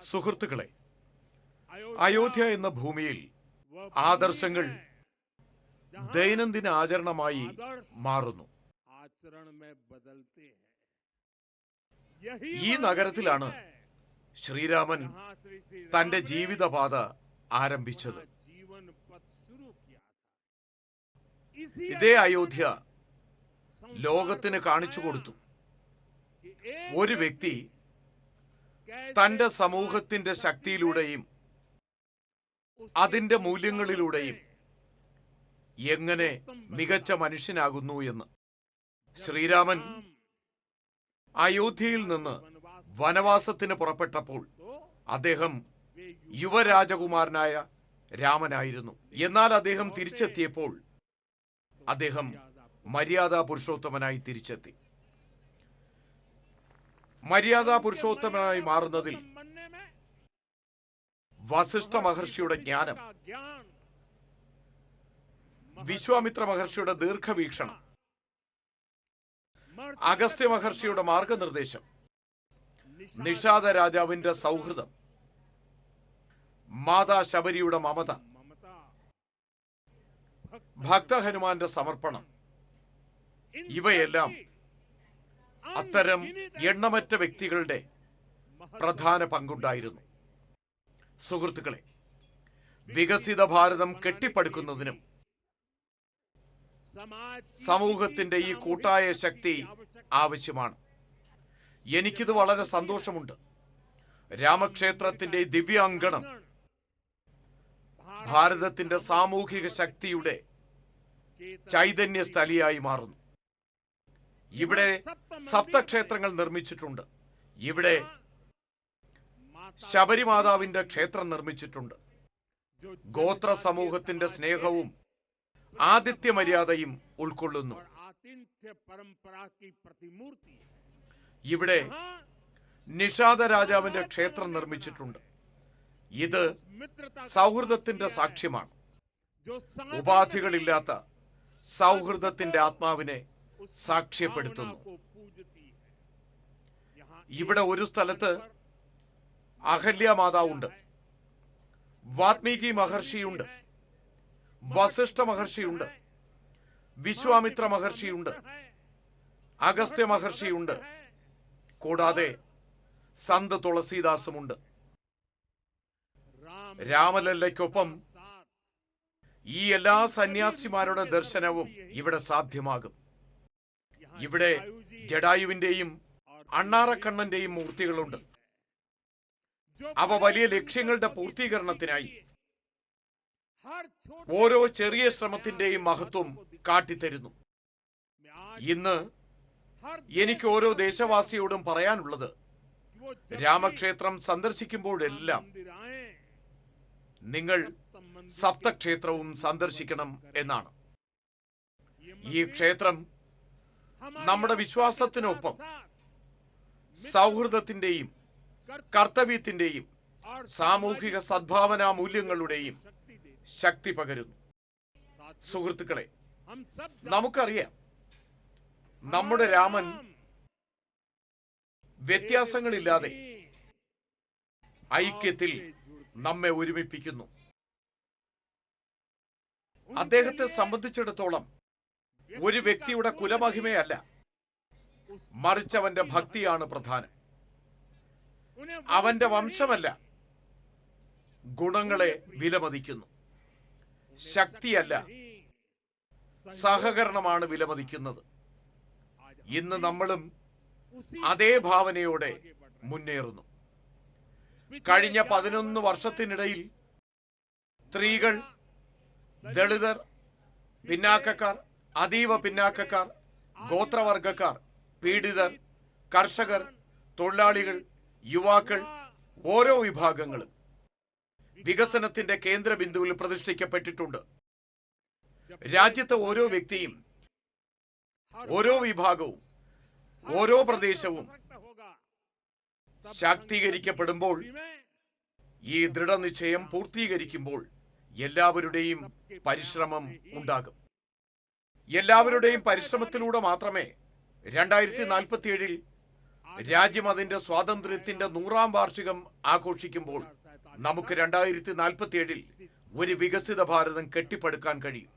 സുഹൃത്തുക്കളെ അയോധ്യ എന്ന ഭൂമിയിൽ ആദർശങ്ങൾ ദൈനംദിന ആചരണമായി മാറുന്നു. ഈ നഗരത്തിലാണ് ശ്രീരാമൻ തന്റെ ജീവിതപാത ആരംഭിച്ചത്. ഇതേ അയോധ്യ ലോകത്തിന് കാണിച്ചു കൊടുത്തു. ഒരു വ്യക്തി തന്റെ സമൂഹത്തിന്റെ ശക്തിയിലൂടെയും അതിന്റെ മൂല്യങ്ങളിലൂടെയും എങ്ങനെ മികച്ച മനുഷ്യനാകുന്നു എന്ന്. ശ്രീരാമൻ അയോധ്യയിൽ നിന്ന് വനവാസത്തിന് പുറപ്പെട്ടപ്പോൾ അദ്ദേഹം യുവരാജകുമാരനായ രാമനായിരുന്നു. എന്നാൽ അദ്ദേഹം തിരിച്ചെത്തിയപ്പോൾ അദ്ദേഹം മര്യാദാ പുരുഷോത്തമനായി തിരിച്ചെത്തി. മര്യാദാ പുരുഷോത്തമനായി മാറുന്നതിൽ വസിഷ്ഠ മഹർഷിയുടെ ജ്ഞാനം വിശ്വാമിത്ര മഹർഷിയുടെ ദീർഘവീക്ഷണം അഗസ്ത്യ മഹർഷിയുടെ മാർഗനിർദ്ദേശം നിഷാദ രാജാവിന്റെ സൗഹൃദം മാതാ ശബരിയുടെ മമത ഭക്തഹനുമാന്റെ സമർപ്പണം ഇവയെല്ലാം അത്തരം എണ്ണമറ്റ വ്യക്തികളുടെ പ്രധാന പങ്കുണ്ടായിരുന്നു. സുഹൃത്തുക്കളെ വികസിത ഭാരതം കെട്ടിപ്പടുക്കുന്നതിനും സമൂഹത്തിന്റെ ഈ കൂട്ടായ ശക്തി ആവശ്യമാണ്. എനിക്കിത് വളരെ സന്തോഷമുണ്ട്. രാമക്ഷേത്രത്തിന്റെ ദിവ്യാങ്കണം ഭാരതത്തിന്റെ സാമൂഹിക ശക്തിയുടെ ചൈതന്യ സ്ഥലിയായി മാറുന്നു. ഇവിടെ സപ്തക്ഷേത്രങ്ങൾ നിർമ്മിച്ചിട്ടുണ്ട്. ഇവിടെ ശബരിമാതാവിന്റെ ക്ഷേത്രം നിർമ്മിച്ചിട്ടുണ്ട്. ഗോത്ര സമൂഹത്തിന്റെ സ്നേഹവും ആദിത്യ മര്യാദയും ഉൾക്കൊള്ളുന്നു. ഇവിടെ നിഷാദ രാജാവിന്റെ ക്ഷേത്രം നിർമ്മിച്ചിട്ടുണ്ട്. ഇത് സൗഹൃദത്തിന്റെ സാക്ഷ്യമാണ്. ഉപാധികളില്ലാത്ത സൗഹൃദത്തിന്റെ ആത്മാവിനെ സാക്ഷ്യപ്പെടുത്തുന്നു. ഇവിടെ ഒരു സ്ഥലത്ത് അഹല്യ മാതാവുണ്ട്. വാത്മീകി മഹർഷിയുണ്ട്. വസിഷ്ഠ മഹർഷിയുണ്ട്. വിശ്വാമിത്ര മഹർഷിയുണ്ട്. അഗസ്ത്യ മഹർഷിയുണ്ട്. കൂടാതെ സന്ത് തുളസീദാസുമുണ്ട്. രാമലല്ലയ്ക്കൊപ്പം ഈ എല്ലാ സന്യാസിമാരുടെ ദർശനവും ഇവിടെ സാധ്യമാകും. ഇവിടെ ജഡായുവിന്റെയും അണ്ണാറക്കണ്ണന്റെയും മൂർത്തികളുണ്ട്. അവ വലിയ ലക്ഷ്യങ്ങളുടെ പൂർത്തീകരണത്തിനായി ഓരോ ചെറിയ ശ്രമത്തിന്റെയും മഹത്വം കാട്ടിത്തരുന്നു. ഇന്ന് എനിക്ക് ഓരോ ദേശവാസിയോടും പറയാനുള്ളത് രാമക്ഷേത്രം സന്ദർശിക്കുമ്പോഴെല്ലാം നിങ്ങൾ സപ്തക്ഷേത്രവും സന്ദർശിക്കണം എന്നാണ്. ഈ ക്ഷേത്രം നമ്മുടെ വിശ്വാസത്തിനൊപ്പം സൗഹൃദത്തിന്റെയും കർത്തവ്യത്തിന്റെയും സാമൂഹിക സദ്ഭാവനാ മൂല്യങ്ങളുടെയും ശക്തി പകരുന്നു. സുഹൃത്തുക്കളെ നമുക്കറിയാം നമ്മുടെ രാമൻ വ്യത്യാസങ്ങളില്ലാതെ ഐക്യത്തിൽ നമ്മെ ഒരുമിപ്പിക്കുന്നു. അദ്ദേഹത്തെ സംബന്ധിച്ചിടത്തോളം ഒരു വ്യക്തിയുടെ കുലമഹിമയല്ല. മറിച്ച് അവന്റെ ഭക്തിയാണ് പ്രധാനം. അവന്റെ വംശമല്ല. ഗുണങ്ങളെ വിലമതിക്കുന്നു. ശക്തിയല്ല. സഹകരണമാണ് വിലമതിക്കുന്നത്. ഇന്ന് നമ്മളും അതേ ഭാവനയോടെ മുന്നേറുന്നു. കഴിഞ്ഞ പതിനൊന്ന് വർഷത്തിനിടയിൽ സ്ത്രീകൾ ദളിതർ പിന്നാക്കക്കാർ അതീവ പിന്നാക്കക്കാർ ഗോത്രവർഗക്കാർ പീഡിതർ കർഷകർ തൊഴിലാളികൾ യുവാക്കൾ ഓരോ വിഭാഗങ്ങളും വികസനത്തിന്റെ കേന്ദ്ര ബിന്ദുവിൽ പ്രതിഷ്ഠിക്കപ്പെട്ടിട്ടുണ്ട്. രാജ്യത്തെ ഓരോ വ്യക്തിയും ഓരോ വിഭാഗവും ഓരോ പ്രദേശവും ശാക്തീകരിക്കപ്പെടുമ്പോൾ ഈ ദൃഢനിശ്ചയം പൂർത്തീകരിക്കുമ്പോൾ എല്ലാവരുടെയും പരിശ്രമം ഉണ്ടാകും. എല്ലാവരുടെയും പരിശ്രമത്തിലൂടെ മാത്രമേ രണ്ടായിരത്തി നാൽപ്പത്തിയേഴിൽ രാജ്യം അതിന്റെ സ്വാതന്ത്ര്യത്തിന്റെ നൂറാം വാർഷികം ആഘോഷിക്കുമ്പോൾ നമുക്ക് രണ്ടായിരത്തി നാൽപ്പത്തി ഏഴിൽ ഒരു വികസിത ഭാരതം കെട്ടിപ്പടുക്കാൻ കഴിയും.